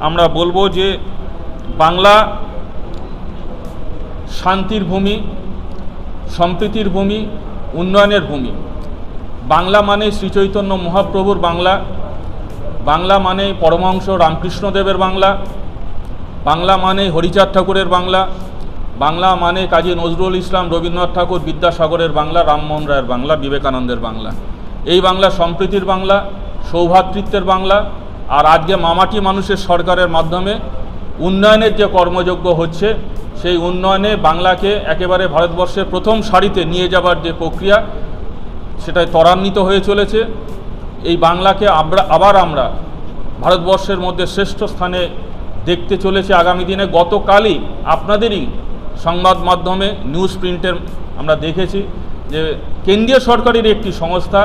আমরা বলব যে বাংলা শান্তির ভূমি, সম্প্রীতির ভূমি, উন্নয়নের ভূমি। বাংলা মানে শ্রীচৈতন্য মহাপ্রভুর বাংলা। বাংলা মানে পরমহংস রামকৃষ্ণদেবের বাংলা। বাংলা মানে হরিচাঁদ ঠাকুরের বাংলা। বাংলা মানে কাজী নজরুল ইসলাম রবীন্দ্রনাথ ঠাকুর বিদ্যাসাগরের বাংলা, রামমোহন রায়ের বাংলা, বিবেকানন্দের বাংলা। এই বাংলা সম্প্রীতির বাংলা, সৌভাতৃত্বের বাংলা। আর আজকে মামাটি মানুষের সরকারের মাধ্যমে উন্নয়নের যে কর্মযোগ্য হচ্ছে, সেই উন্নয়নে বাংলাকে একেবারে ভারতবর্ষের প্রথম সারিতে নিয়ে যাবার যে প্রক্রিয়া সেটাই ত্বরান্বিত হয়ে চলেছে। এই বাংলাকে আমরা, আবার আমরা ভারতবর্ষের মধ্যে শ্রেষ্ঠ স্থানে দেখতে চলেছে আগামী দিনে। গতকালই আপনাদেরই সংবাদ মাধ্যমে নিউজ প্রিন্টের আমরা দেখেছি যে কেন্দ্রীয় সরকারের একটি সংস্থা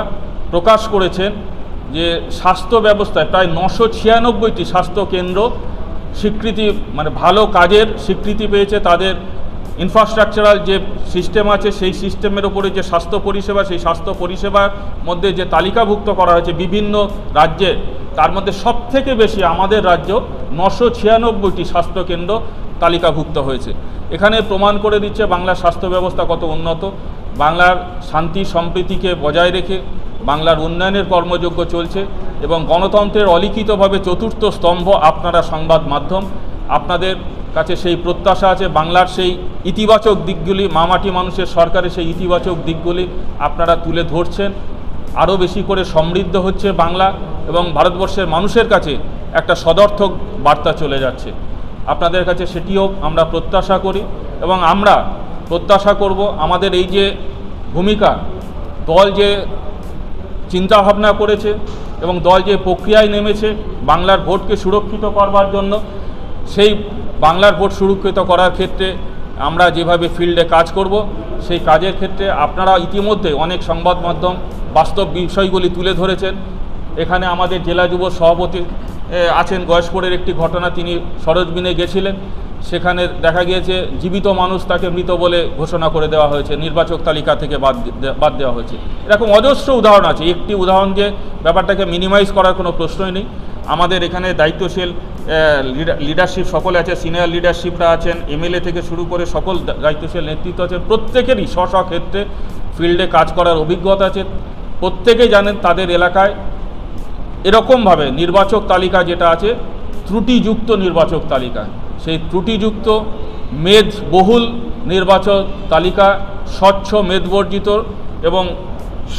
প্রকাশ করেছেন যে স্বাস্থ্য ব্যবস্থায় প্রায় নশো ছিয়ানব্বইটি স্বাস্থ্য কেন্দ্র স্বীকৃতি মানে ভালো কাজের স্বীকৃতি পেয়েছে তাদের ইনফ্রাস্ট্রাকচারাল যে সিস্টেম আছে, সেই সিস্টেমের উপরে যে স্বাস্থ্য পরিষেবা, সেই স্বাস্থ্য পরিষেবার মধ্যে যে তালিকাভুক্ত করা হয়েছে বিভিন্ন রাজ্যে, তার মধ্যে সবথেকে বেশি আমাদের রাজ্য নশো ছিয়ানব্বইটি স্বাস্থ্যকেন্দ্র তালিকাভুক্ত হয়েছে। এখানে প্রমাণ করে দিচ্ছে বাংলার স্বাস্থ্য ব্যবস্থা কত উন্নত। বাংলার শান্তি, সম্প্রীতিকে বজায় রেখে বাংলার উন্নয়নের কর্মযোগ্য চলছে এবং গণতন্ত্রের অলিখিতভাবে চতুর্থ স্তম্ভ আপনারা সংবাদ মাধ্যম। আপনাদের কাছে সেই প্রত্যাশা আছে, বাংলার সেই ইতিবাচক দিকগুলি, মামাটি মানুষের সরকারের সেই ইতিবাচক দিকগুলি আপনারা তুলে ধরছেন। আরও বেশি করে সমৃদ্ধ হচ্ছে বাংলা এবং ভারতবর্ষের মানুষের কাছে একটা সদর্থক বার্তা চলে যাচ্ছে। আপনাদের কাছে সেটিও আমরা প্রত্যাশা করি এবং আমরা প্রত্যাশা করব আমাদের এই যে ভূমিকা, দল যে চিন্তা ভাবনা করেছে এবং দল যে প্রক্রিয়ায় নেমেছে, বাংলার ভোটকে সুরক্ষিত করবার জন্য, সেই বাংলার ভোট সুরক্ষিত করার ক্ষেত্রে আমরা যেভাবে ফিল্ডে কাজ করব, সেই কাজের ক্ষেত্রে আপনারা ইতিমধ্যে অনেক সংবাদ মাধ্যম বাস্তব বিষয়গুলি তুলে ধরেছেন। এখানে আমাদের জেলা যুব সভাপতি আছেন গয়েশপুরের একটি ঘটনা, তিনি সরজমিনে গেছিলেন। সেখানে দেখা গিয়েছে, জীবিত মানুষ তাকে মৃত বলে ঘোষণা করে দেওয়া হয়েছে। নির্বাচক তালিকা থেকে বাদ বাদ দেওয়া হয়েছে। এরকম অজস্র উদাহরণ আছে। একটি উদাহরণ যে ব্যাপারটাকে মিনিমাইজ করার কোনো প্রশ্নই নেই। আমাদের এখানে দায়িত্বশীল লিডারশিপ সকলে আছে সিনিয়র লিডারশিপরা আছেন এমএলএ থেকে শুরু করে সকল দায়িত্বশীল নেতৃত্ব আছেন। প্রত্যেকেরই স্ব স্ব ক্ষেত্রে ফিল্ডে কাজ করার অভিজ্ঞতা আছে। প্রত্যেকেই জানেন তাদের এলাকায় এরকমভাবে নির্বাচক তালিকা যেটা আছে, ত্রুটিযুক্ত নির্বাচক তালিকা। সেই ত্রুটিযুক্ত মেদ বহুল নির্বাচক তালিকা, স্বচ্ছ মেদবর্জিত এবং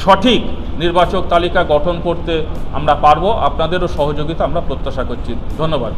সঠিক নির্বাচক তালিকা গঠন করতে আমরা পারব। আপনাদেরও সহযোগিতা আমরা প্রত্যাশা করছি। ধন্যবাদ।